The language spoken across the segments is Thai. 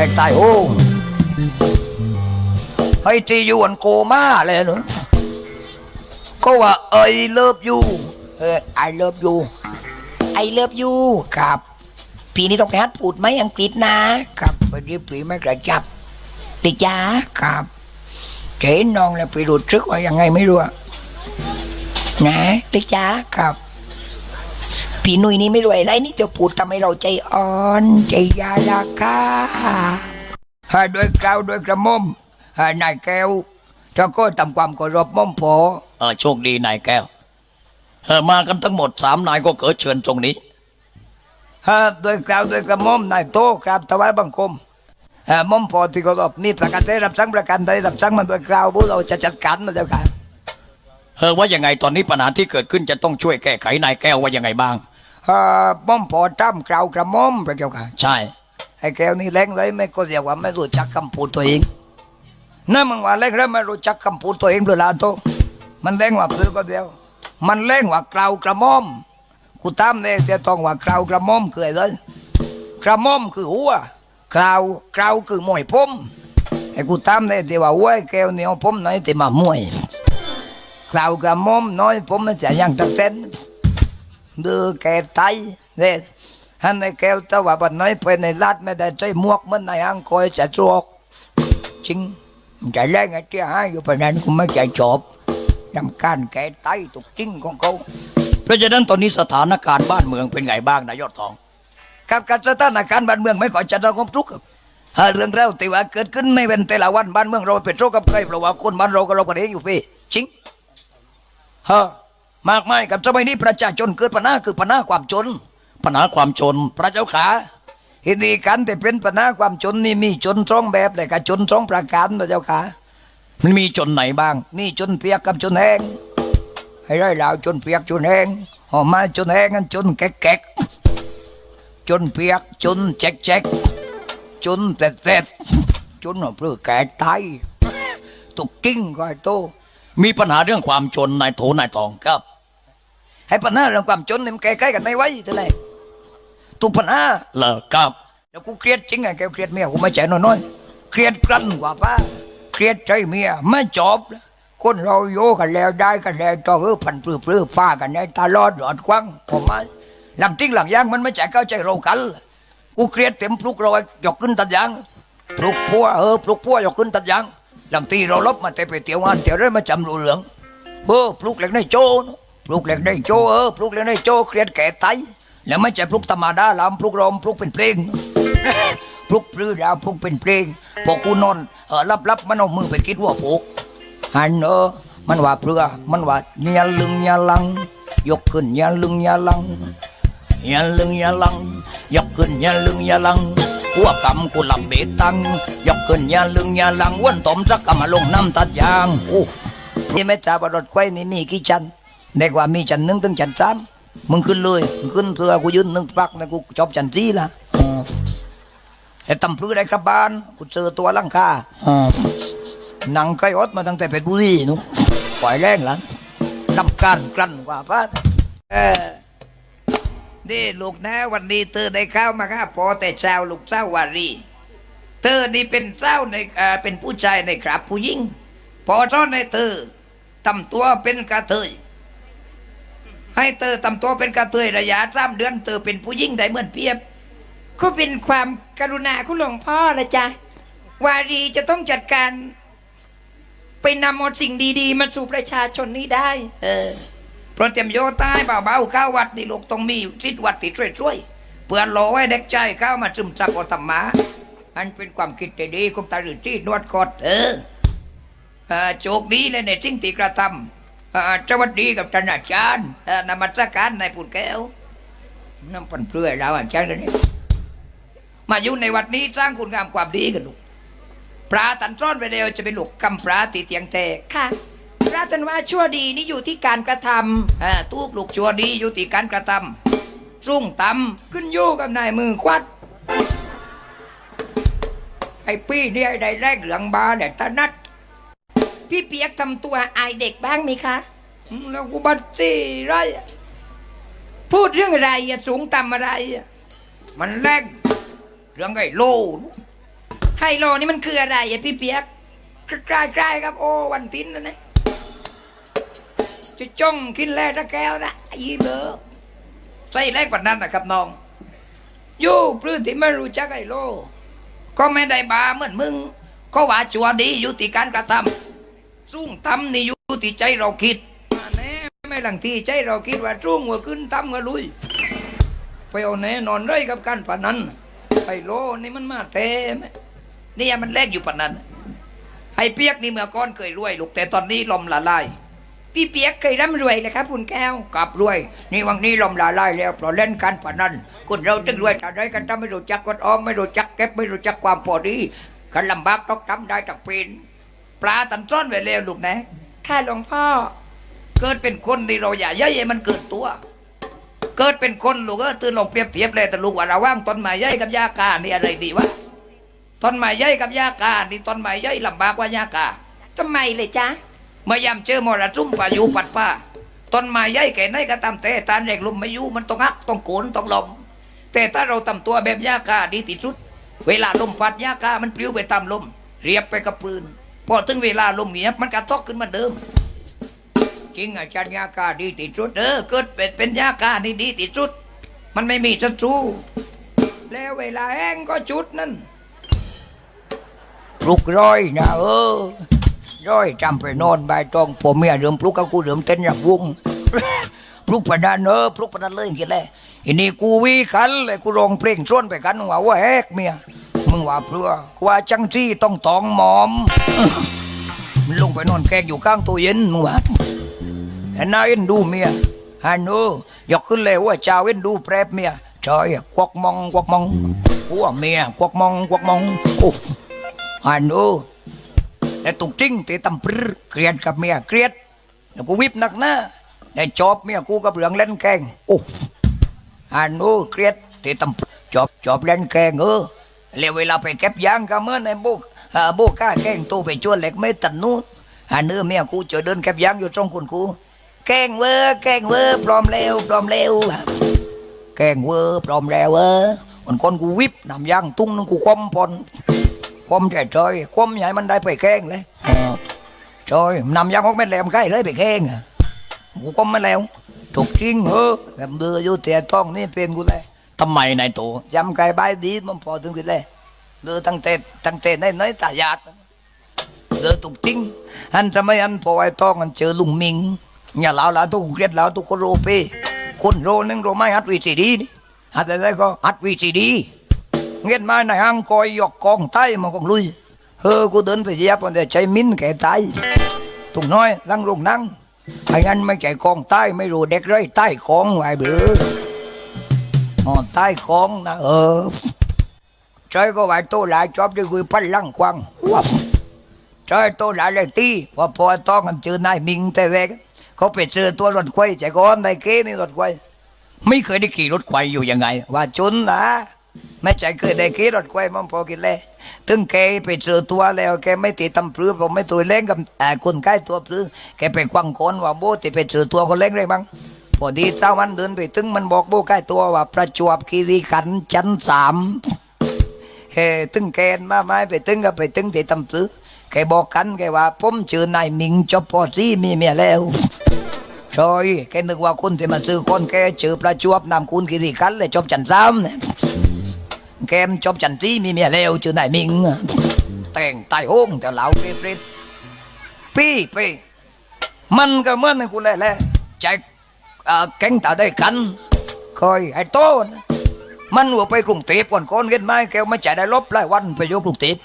แตกตายโอ้ให้ที่อยู่อันโกมาเลยเนอะก็ว่าเอ้ยเลิฟยูเออไอเลิฟยูไอเลิฟยูครับปีนี้ต้องไปฮัดพูดไหมอังกฤษนะครับวันนี้ปีไม่กระจับติจ้าครับเจ๊นองแล้วไปรู้ซึกว่ายังไงไม่รู้นะติจ้าครับ พี่หนุ่ยนี่ไม่รวยอะไรนี่จะพูดทำให้เราใจอ่อน ใจยาลาคาฮะด้วยกล่าวด้วยกระหม่อมฮะนายแก้วเจ้าก็ทำความเคารพม่อมพอเออโชคดีนายแก้วเออมากันทั้งหมดสามนายก็เกิดเชิญตรงนี้ฮะด้วยกล่าวด้วยกระหม่อมนายโตครับถวายบังคมฮะม่อมพอที่เคารพนี่ประกันได้รับสั่งประกันได้รับสั่งมันด้วยกล่าวพวกเราจะจัดการมันเจ้าค่ะเออว่ายังไงตอนนี้ปัญหาที่เกิดขึ้นจะต้องช่วยแก้ไขนายแก้วว่ายังไงบ้าง ฮะม่อมพอจ้ำกล่าวกระหม่อมพระเจ้าค่ะ ใช่ ไอ้แก้วนี่แรงเลยไม่ก็เรียกว่าไม่รู้จักคำพูดตัวเองนั่นมึงว่าแรงแล้วไม่รู้จักคำพูดตัวเองหรือลาโตมันแรงกว่าเพื่อก็เดียว มันแรงกว่ากล่าวกระหม่อมกูตามเนี่ยจะต้องว่ากล่าวกระหม่อมคืออะไรเลยกระหม่อมคือหัวกล่าวกล่าวคือมวยผมไอ้กูตามเนี่ยเดี๋ยวว่าหัวไอ้แก้วเนี่ยเอาผมหน่อยแต่มามวยกล่าวกระหม่อมน้อยผมมันจะยังตะเต้น ดื้อแก่ไตเนี่ยฮันในแก้วตะว่าบันน้อยไปในลาดไม่ได้ใจมวกมันในอังคอยจะจวกจริงใจแรงไอ้เจ้าให้อยู่ปานนั้นกูไม่ใจจบทำการแก่ไตตุกจริงของเขาเพราะฉะนั้นตอนนี้สถานการณ์บ้านเมืองเป็นไงบ้างนายยอดทองกับการสถานการณ์บ้านเมืองไม่ก่อจะต้องทุกข์เรื่องเล่าต่ว่าเกิดขึ้นไม่เป็นแต่ละวันบ้านเมืองเราเป็นโรคกับใครเพราะว่าคนบ้านเราก็เรากันเองอยู่พี่จริงฮะ มากมายกับสมัยนี้ประชาชนเกิดปัญหาคือปัญหาความจน ปัญหาความจน พระเจ้าขาทีนี้กันแต่เป็นปัญหาความจนนี่มีจนสองแบบแต่กับจนสองประการพระเจ้าขามันมีจนไหนบ้าง มีจนเปียกกับจนแห้งให้ได้ลาวจนเปียกจนแห้งหอมมาจนแห้งกันจนแก๊กๆจนเปียกจนแจ๊กแจ๊กจนแตดแตดจนเพื่อแก่ตายตุกจิ้งก็ไอ้โตมีปัญหาเรื่องความจนนายโถนายทองครับ ให้ปัญหาเรื่องความจนนี่มันแก้ไขกันไม่ไหวเท่าไหร่ตุปัญหาเลิกครับแล้วกูเครียดจริงไงแกเครียดเมียกูไม่ใจน้อยๆเครียดกลั้นกว่าป้าเครียดใจเมียไม่จบคนเราโยกันแล้วได้กันแล้วต่อเออพันปลื้อปลื้อป้ากันได้ตาลอดหลอดกว้างผมมาหลังจริงหลังย่างมันไม่ใจเข้าใจเรากันกูเครียดเต็มปลุกเราหยกขึ้นตัดยางปลุกพัวเออปลุกพัวหยกขึ้นตัดยางหลังตีเราลบมาแต่ไปเตียวงานเตียวได้มาจำรูเหลืองเออปลุกเหล็กในโจนะ ปลุกเหล็กในโจเออปลุกเหล็กในโจเครียดแก่ไตแล้วไม่ใช่ปลุกธรรมดาลำปลุกรอมปลุกเป็นเพลงพลุกปลื้อดาวพลุกเป็นเพลงพอกูนอนเออรับรับมันเอามือไปคิดว่าปลุกหันเออมันว่าเปลือมันว่าอย่าลึงอย่าลัง ยกขึ้นอย่าลึงอย่าลังอย่าลึงอย่าลัง ยกขึ้นอย่าลึงอย่าลังหัวกำกูลำเบตัง ยกขึ้นอย่าลึงอย่าลังวันตอมสักกำมาลงน้ำตัดยางโอ้นี่ไม่ทราบว่ารถไฟนี่มีกี่ชั้น เด็กว่ามีชั้นหนึ่งถึงชั้นสามมึงขึ้นเลยมึงขึ้นเพื่อกูยืนหนึ่งปักนะกูจบชั้นสี่ละแต่ตำพลื้อได้กลับบ้านกูเจอตัวลังคาหนังไก่อดมาตั้งแต่เป็ดบุรีนุ๊กปล่อยแรงหลังทำการกลั้นกว่าพาดเออนี่ลูกนะวันนี้เธอได้เข้ามาครับพอแต่เช้าลูกเจ้าวารี เธอนี่เป็นเจ้าในเออเป็นผู้ชายในครับผู้หญิงพอซ้อนในเธอทำตัวเป็นกระเทย ให้เธอทำตัวเป็นกระเทยระยะสามเดือนเธอเป็นผู้หญิงได้เหมือนเปรียบก็เป็นความกรุณาคุณหลวงพ่อละจ้ะวารีจะต้องจัดการไปนำเอาสิ่งดีๆ มาสู่ประชาชนนี้ได้ เออเพราะเตรียมโยตายเบาๆเข้าวัดนี่ลูกต้องมีสิทธิ์วัดติดช่วยๆเพื่อรอไว้เด็กใจเข้ามาซึมซับอธรรมะอันเป็นความคิดที่ดีของตาหรือที่นวดกอดเออเออโชคดีเลยในสิ่งที่กระทำเอ่อ สวัสดีกับท่านอาจารย์เอ่อนมัสการในปุ่นแก้วน้ำปันเปลือยแล้วอาจารย์เลยนี่มาอยู่ในวัดนี้สร้างคุณงามความดีกันลูกปลาตันซ่อนไปแล้วจะเป็นลูกกำปลาตีเตียงแตกค่ะพระตันว่าชั่วดีนี่อยู่ที่การกระทำอ่าตูกลูกชัวดีอยู่ที่การกระทำสุ่งตำขึ้นอยู่กับนายมือควัดไอ้ปี้เนี่ยได้แรกเหลืองบาเนี่ยตานัด พี่เปียกทำตัวอายเด็กบ้างไหมคะอืมแล้วกูบัดซี่ไรอะพูดเรื่องอะไรอะสูงต่ำอะไรอะมันแรกเรื่องไอ้โลไฮโลนี่มันคืออะไรอะพี่เปียกใกล้ๆครับโอ้วันตินนะนะจะจ้องกินแร่ตะแก้วนะยีเบอร์ใส่แรกกว่านั้นนะครับน้องโยู่ปลื้มที่ไม่รู้จักไฮโล ก็ไม่ได้บาเหมือนมึง ก็ว่าจัวดีอยู่ที่การกระทำ สุ่งทำนี่อยู่ที่ใจเราคิดมาแน่ไม่หลังที่ใจเราคิดว่าสุ่งว่าขึ้นทำก็ลุยไปเอาแน่นอนเลยกับการปานนั้นไอ้โลนี่มันมาเต็มนี่มันแลกอยู่ปานนั้นไอ้เปียกนี่เมื่อก่อนเคยรวยลูกแต่ตอนนี้ลมละลายพี่เปียกเคยร่ำรวยเลยครับคุณแก้วกลับรวย นี่วังนี้ลมละลายแล้วเพราะเล่นการพนันคนเราตึงรวยแต่ได้กันถ้าไม่รู้จักกดออมไม่รู้จักเก็บไม่รู้จักความพอดีกันลำบากต้องทำได้ตักเป็น ปลาตันซ่อนไว้แล้วลูกนะ ค่ะหลวงพ่อ เกิดเป็นคนที่เราอย่าย่าใหญ่มันเกิดตัว เกิดเป็นคนลูกเออตื่นลองเปรียบเทียบเลยแต่ลูกว่าเราว่างต้นไม้ใหญ่กับหญ้ากานี่อะไรดีวะต้นไม้ใหญ่กับหญ้ากานี่ต้นไม้ใหญ่ลำบากกว่าหญ้ากาทำไมเลยจ๊ะเมื่อยามเจอมรสุมพายุปัดฟ้าต้นไม้ใหญ่แก่ไหนก็ตามแต่ตานแรงลมไม่อยู่มันต้องหักต้องโกนต้องลมแต่ถ้าเราทำตัวแบบหญ้ากาดีที่สุด เวลาลมพัดหญ้ากามันปลิวไปตามลม เรียบไปกับปืน พอถึงเวลาลมเงียบมันกระทอกขึ้นมาเดิม จริงอาจารย์ยากาดีที่สุดเออเกิดเป็นเป็นยากานี่ดีที่สุด มันไม่มีศัตรูแล้วเวลาแห้งก็จุดนั่นปลุกร้อยนะเออร้อยจำไปนอนใบตองผมเมียเดิมปลุกกับกูเดิมเต้นอย่างวงปลุกประดานเออปลุกประดานเลยกินเลยอันนี้กูวิคันเลยกูรองเพลงชวนไปกันว่าว่าแฮกเมีย มึงว่าเพื่อว่าจังจี้ต้องตองหมอมมันลงไปนอนแกงอยู่ข้างตู้เย็นมึงว่าเห็นหน้าเอ็นดูเมียฮันโนยกขึ้นเลยว่าเจ้าเอ็นดูแปรบเมียชอยควักมองควักมองหัวเมียควักมองควักมองโอ้ฮันโนแต่ตุกจริงตีตำปรือเครียดกับเมียเครียดแล้วกูวิบหนักหน้าแต่จอบเมียกูกับเรื่องเล่นแกงโอ้ฮันโนเครียดตีตำจอบจอบเล่นแกงเออ แล้วเวลาไปเก็บยางก็เหมื่อนในโบกอ่าบกก้าแกงตู้ไปจวนเหล็กไม่ตันนู้นฮันเนอเมียกูจะเดินเก็บยางอยู่ตรงคุณกูแกงเวอร์แกงเวอร์ปลอมเร็วปลอมเร็วแกงเวอร์ปลอมแล้วเวอร์มันคนกูวิบนำยางตุ้งนึงกูคว่ำพอนคว่ำใจจอยคว่ำใหญ่มันได้ไปแกงเลยจอยนำยางออกเม็ดแหลมใกล้เลยไปแกงอะกูคว่ำมาแล้วถูกจริงเออแบบเดืออยู่แต่ต้องนี่เป็นกูเลย ทำไมนายตัวจำไก่ใบดีมันพอถึงสิเลยเดือตั้งแต่ตั้งแต่ในน้อยตายาดเดือตุกติ้งอันทำไมอันพอไอ้ต้องอันเจอลุงมิงเนี่ยลาวลาตุกเรียดลาวตุกโรเปคนโรนึงโรไม่ฮัดวีซีดีฮัดอะไรก็ฮัดวีซีดีเงียบมาในห้างคอยหยอกกองไต้มากองลุยเฮอกูเดินไปเยียบมันแต่ใช้มิ้นแก่ไตายตุกน้อยนั่งลงนั่งไอ้งั้นไม่แก่กองไตไม่รู้เด็กไรไต้กองไอ้เบื่อ กันเจอนายมิงแต่แรกเขาไปเจอตัวรถไฟใจก้อนในเก้นี่รถไฟไม่เคยได้ขี่รถไฟอยู่ยังไง ว่าจนนะไม่ใจเคยได้ขี่รถไฟมันพอกินเลยถึงแกไปเจอตัวแล้วแกไม่ติดตำปลือผมไม่ตัวเล่งกับอ่คนใกล้ตัวปลือแกไปควังคนว่าโบติไปเจอตัวคนเล่งเลยมั้ง พอดีเจ้ามันเดินไปถึงมันบอกโบใกล้ตัวว่า ประจวบคีรีขันธ์ชั้นสามเฮ้ตึงแกนมาไม่ไปตึงก็ไปตึงติดตำปลือแกบอกกันแกว่าผมเจอนายมิงจบปอซี่มีเมียแล้วใช่แกนึกว่าคุณที่มาซื้อคนแกเจอประจวบนำคุณกิริกันเลยจบจันซ้นี่ยแกมจบจันทรีมีเมียแล้วชื่อนายมิง แต่งตายโห้งแต่เหลาเปรตๆปี้ปีมันก็เหมือนคุณแหละแหละใจ แก๊งตาได้กันคอยไอ้โตนะมันหัวไปกรุงเทพก่อนคนเห็นไหมแกไม่จ่ายได้ลบหลายวันไปอยู่กรุงเทพ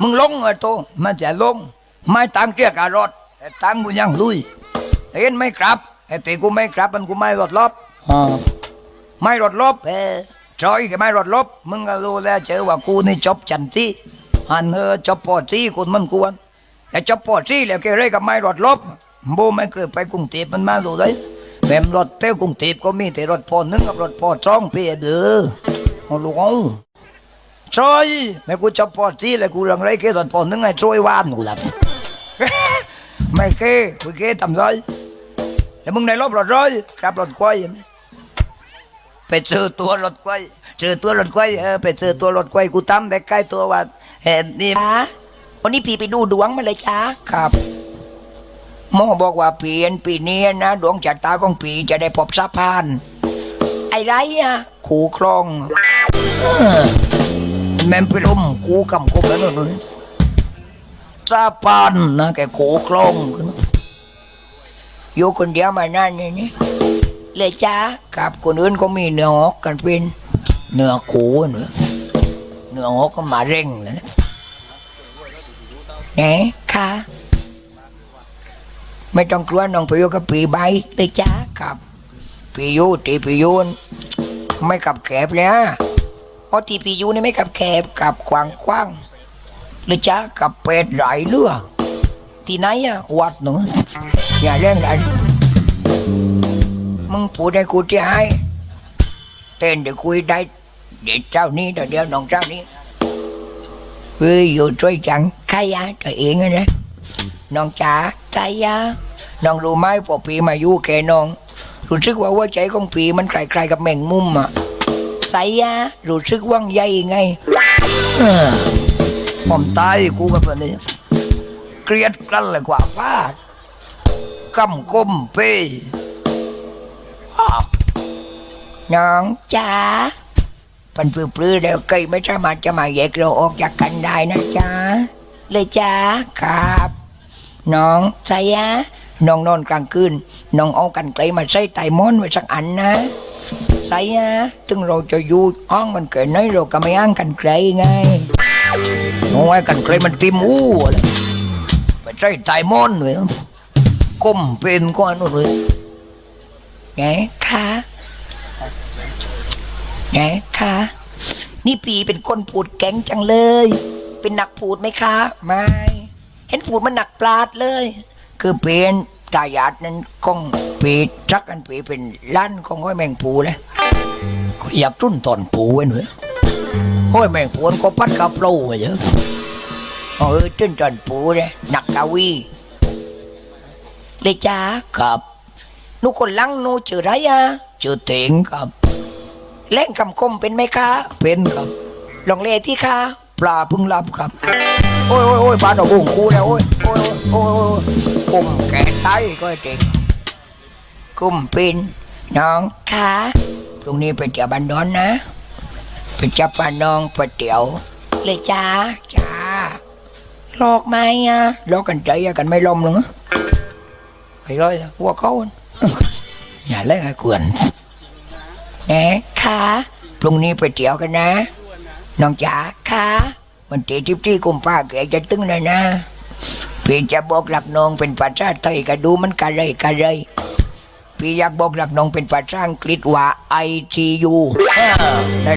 มึงลงไอ้โตมันจะลง ไม่ตังเกียกการถแต่ตังกูยังลุยเห็นไหมครับไอ้ตีกูไม่ครับมันกูไม่รถลบไม่รถลบเออจอยก็ไม่รถลบ มึงก็รู้แล้วเจอว่ากูนี่จบจันทีหันเออจบปอที่คนมันควรแต่จบปอที่แล้วแกเรยกับไม่รถลบโบไม่เคยไปกรุงเทพมันมาดูเลย แบบรถเต้วกรุงเทพก็มีแต่รถพอหนึ่งกับรถพอสองเพียเด้อโอ้ลูกเอาจอยแล้วกูจบปอที่แล้วกูเรื่องไรแค่รถพอหนึ่งไอ้ช่วยวานกูละไม่เคกูเคทำไรแล้วมึงในรอบรถร้อยครับรถควายเห็นไหมไปเจอตัวรถควายเจอตัวรถควายเออไปเจอตัวรถควายกูตั้มแต่ใกล้ตัวว่าเห็นนี่นะวันนี้พี่ไปดูดวงมาเลยจ้าครับ หมอบอกว่าปีนปีนี้นะดวงชะตาของปีจะได้พบสะพาน ไอ้ไรอะขู่คลองอแม่นไปล้มกูกำกบแล้วนู่นสะพานนะแกขู่คลองอยู่คนเดียวมานั่นนี่นี่เลยจ้ากับคนอื่นก็มีเนื้ออกกันเป็นเนื้อคูเนื้อเนื้อหอกก็มาเร่งเลยนะไหนคะ ไม่ต้องกลัวน้องไปอยู่กับปีใบเลยจ้าครับปียูตีปียูนไม่กับแคบเลยฮะเพราะตีปียูนี่ไม่กับแคบกับกว้างกว้างเลยจ้ากับเป็ดไหลเรือที่ไหนอะวัดหนูอย่าเล่นกันมึงพูดให้กูที่ให้เต้นเดี๋ยวคุยได้เดี๋ยวเจ้านี้เดี๋ยวเดี๋ยน้องเจ้านี้เฮ้ยอยู่ช่วยจังใครอะตัวเองนะ น้องจ๋าใครอะน้องรู้ไหมพอปีมาอยู่แกน้อง รู้สึกว่าหัวใจของผีมันคล้ายๆกับแมงมุมอะใสยะรู้สึกว่างใหญ่ไงเออผมตายกูกับนนี้เกลียดกันเลยกว่าฟาดกำก้มเป้น้องจ๋าปันปลื้อๆแล้วไก่ไม่สามารถจะมาแยกเราออกจากกันได้นะจ๊ะ เลยจ้าครับ น้องใสยะน้องนอนกลางคืนน้องเอากันไกลมาใส่ไตมอนไว้สักอันนะใส่นะถึงเราจะอยู่อ้องกันเกิดน้อยเราก็ไม่อ้างกันไกลไงน้องไอ้กันไกลมันติมอู้อะไรไปใส่ไตมอนไว้ก้มเป็นก้อนนู่นเลยไงคะไงคะนี่ปีเป็นคนพูดแก๊งจังเลย เป็นหนักพูดไหมคะ ไม่ เห็นพูดมันหนักปลาดเลย คือเป็นตายาดนั้นคงปีจักกันปีเป็นล้านของห้อยแมงปูเลยก็อยากตุ้นตอนปูไว้หน่อยห้อยแมงปูนก็พัดกับโปรมาเยอะเออตุ้นตอนปูเลยหนักกาวีเลยจ้าครับนูคนลังนูชื่อไรอะชื่อเถงครับ เล่นคำคมเป็นไหมคะ เป็นครับ ลองเล่ที่ค่ะ ปลาพึ่งรับครับ โอ้ยโอ้ยโอ้ยปลาดอกบุ้งคูแล้วโอ้ยโอ้ยโอ้ยโอ้ยกุ้มแกะไตก็เด็กกุ่มปินน้องคะตรงนี้ไปเจียวบันดอนนะไปจับปลาน้องไปเตี๋ยว เลยจ้าจ้าหลอกไหมอะหลอกกันใจอะกันไม่ลมหรอกนะไปเลยพวกเขาอย่าเล่นไอ้กวนแหน่ค่ะพรุ่งนี้ไปเตี๋ยวกันนะ น้องจ๋าค่ะ วันที่ทิพที่กุมภาแกจะตึงเลยนะ พี่จะบอกหลักน้องเป็นภาษาไทยก็ดูมันกะไรกะไรพี่อยากบอกหลักน้องเป็นภาษาอังกฤษว่า ITU ใน